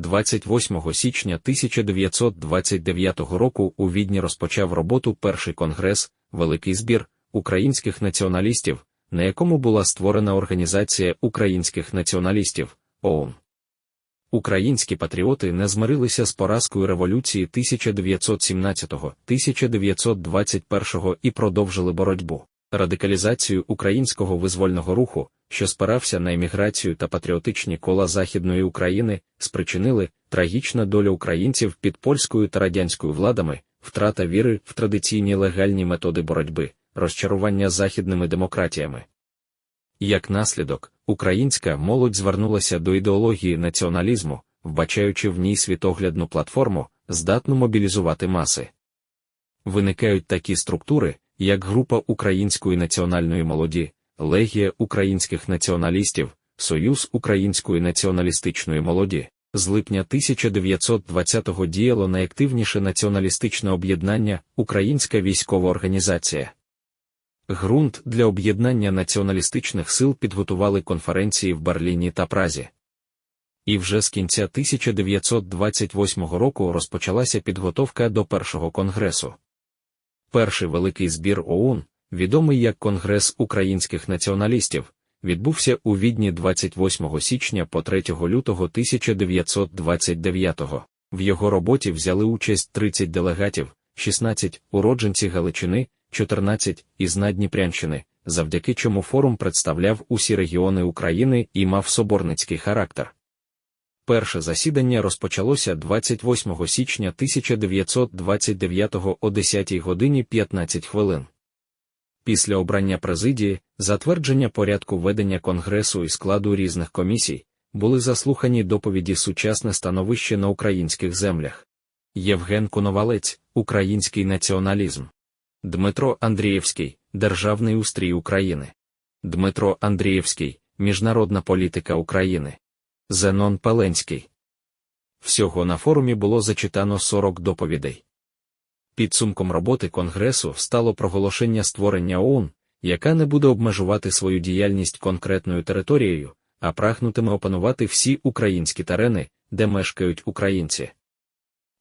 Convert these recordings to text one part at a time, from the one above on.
28 січня 1929 року у Відні розпочав роботу перший конгрес, Великий збір українських націоналістів, на якому була створена організація українських націоналістів ОУН. Українські патріоти не змирилися з поразкою революції 1917-1921 і продовжили боротьбу. Радикалізацію українського визвольного руху, що спирався на еміграцію та патріотичні кола Західної України, спричинили трагічна доля українців під польською та радянською владами, втрата віри в традиційні легальні методи боротьби, розчарування західними демократіями. Як наслідок, українська молодь звернулася до ідеології націоналізму, вбачаючи в ній світоглядну платформу, здатну мобілізувати маси. Виникають такі структури, як група української національної молоді, Легія українських націоналістів, Союз української націоналістичної молоді. З липня 1920-го діяло найактивніше націоналістичне об'єднання Українська військова організація. Ґрунт для об'єднання націоналістичних сил підготували конференції в Берліні та Празі. І вже з кінця 1928 року розпочалася підготовка до першого конгресу. Перший великий збір ОУН, відомий як Конгрес українських націоналістів, відбувся у Відні 28 січня по 3 лютого 1929 В його роботі взяли участь 30 делегатів, 16 уродженці Галичини, 14 із Надніпрянщини, завдяки чому форум представляв усі регіони України і мав соборницький характер. Перше засідання розпочалося 28 січня 1929 о 10 годині 15 хвилин. Після обрання президії, затвердження порядку ведення конгресу і складу різних комісій, були заслухані доповіді сучасне становище на українських землях. Євген Коновалець, Український націоналізм. Дмитро Андрієвський, Державний устрій України. Дмитро Андрієвський, Міжнародна політика України. Зенон Паленський. Всього на форумі було зачитано 40 доповідей. Підсумком роботи Конгресу стало проголошення створення ОУН, яка не буде обмежувати свою діяльність конкретною територією, а прагнутиме опанувати всі українські терени, де мешкають українці.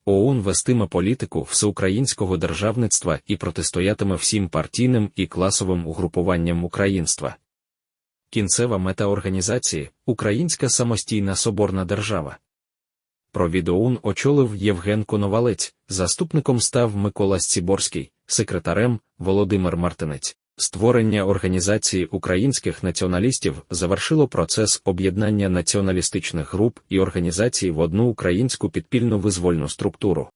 ОУН вестиме політику всеукраїнського державництва і протистоятиме всім партійним і класовим угрупуванням українства. Кінцева мета організації Українська самостійна соборна держава. Провід ОУН очолив Євген Коновалець, заступником став Микола Сціборський, секретарем Володимир Мартинець. Створення організації українських націоналістів завершило процес об'єднання націоналістичних груп і організацій в одну українську підпільну визвольну структуру.